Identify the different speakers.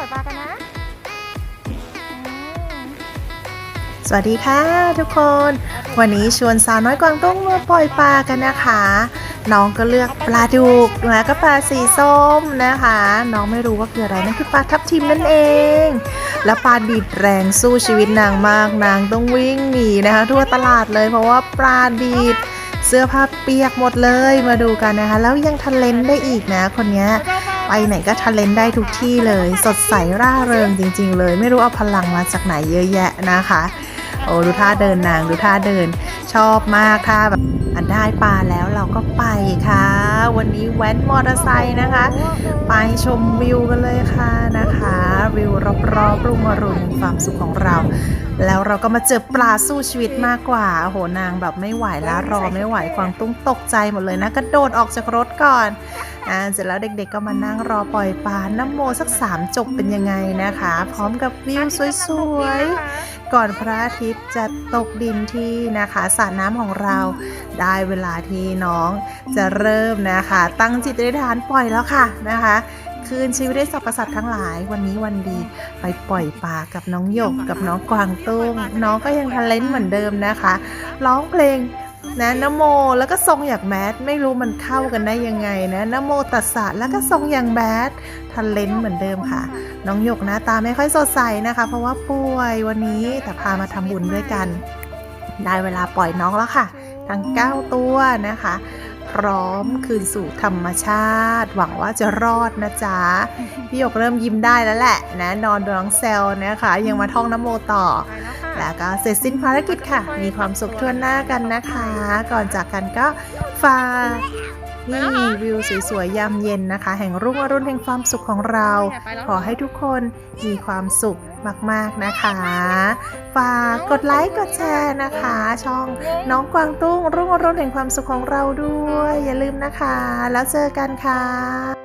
Speaker 1: ล่อยปลากันนะ
Speaker 2: สวัสดีค่ะทุกคน วันนี้ชวนสาวน้อยกวางตุ้งมาปล่อยปลากันนะคะ น้องก็เลือกปลาดุกแล้วก็ปลาสีส้มนะคะ น้องไม่รู้ว่าคืออะไรนั่นคือปลาทับทิมนั่นเอง แล้วปลาดีดแรงสู้ชีวิตนางมากนางต้องวิ่งหนีนะคะ ทั่วตลาดเลยเพราะว่าปลาดีดเสื้อผ้าเปียกหมดเลยมาดูกันนะคะ แล้วยังทะเลนได้อีกนะคนนี้ ไปไหนก็ทะเลนได้ทุกที่เลย สดใสร่าเริงจริง ๆ เลย ไม่รู้เอาพลังมาจากไหนเยอะแยะนะคะ โอ้ดูท่าเดินนางดูท่าเดิน ชอบมากท่าแบบอันได้ปลาแล้วเราก็ไปค่ะ วันนี้แว้นมอเตอร์ไซค์นะคะ ไปชมวิวกันเลยค่ะนะคะ วิวรอบๆรุ่งอรุณความสุขของเรา แล้วเราก็มาเจอปลาสู้ชีวิตมากกว่าโอ้โหนางแบบไม่ไหวแล้วรอไม่ไหวควางตุ้งตกใจหมดเลยนะกระโดดออกจากรถก่อนอ่าเสร็จแล้วเด็กๆก็มานั่งรอปล่อยปลาน้ำโมสักสามจบเป็นยังไงนะคะ พร้อมกับวิวสวยๆ ก่อนพระอาทิตย์จะตกดินที่นะคะสระน้ำของเราได้เวลาที่น้องจะเริ่มนะคะ ตั้งจิตอธิษฐานปล่อยแล้วค่ะนะคะ คืนชีวิตได้สรรพสัตว์ทั้งหลาย วันนี้วันดีไปปล่อยปลากับน้องหยกกับน้องกวางตุ้งน้องก็ยังทันเลนเหมือนเดิมนะคะ ร้องเพลงนะนโมแล้วก็ทรงอย่างแบดไม่รู้มันเข้ากันได้ยังไงนะนโมตัสสะแล้วก็ทรงอย่างแบดทันเลนเหมือนเดิมค่ะ น้องหยกหน้าตาไม่ค่อยสดใสนะคะ เพราะว่าป่วยวันนี้แต่พามาทำบุญด้วยกัน ได้เวลาปล่อยน้องแล้วค่ะ ทั้ง 9 ตัวนะคะ พร้อมคืนสู่ธรรมชาติ หวังว่าจะรอดนะจ๊ะ พี่หยกเริ่มยิ้มได้แล้วแหละนะนอนดูน้องเซลนะคะ ยังมาท่องน้ำโมต่อ
Speaker 1: ไปแล้วค่ะ
Speaker 2: แล้วก็เสร็จสิ้นภารกิจค่ะ มีความสุขทั่วหน้ากันนะคะ ก่อนจากกันก็ ฝากนี่วิวสวยๆ ยามเย็นนะคะ แห่งรุ่งอรุณแห่งความสุขของเรา ขอให้ทุกคนมีความสุขมากๆนะคะ ฝากกดไลค์กดแชร์นะคะ ช่องน้องกวางตุ้งรุ่งอรุณแห่งความสุขของเราด้วย อย่าลืมนะคะ แล้วเจอกันค่ะ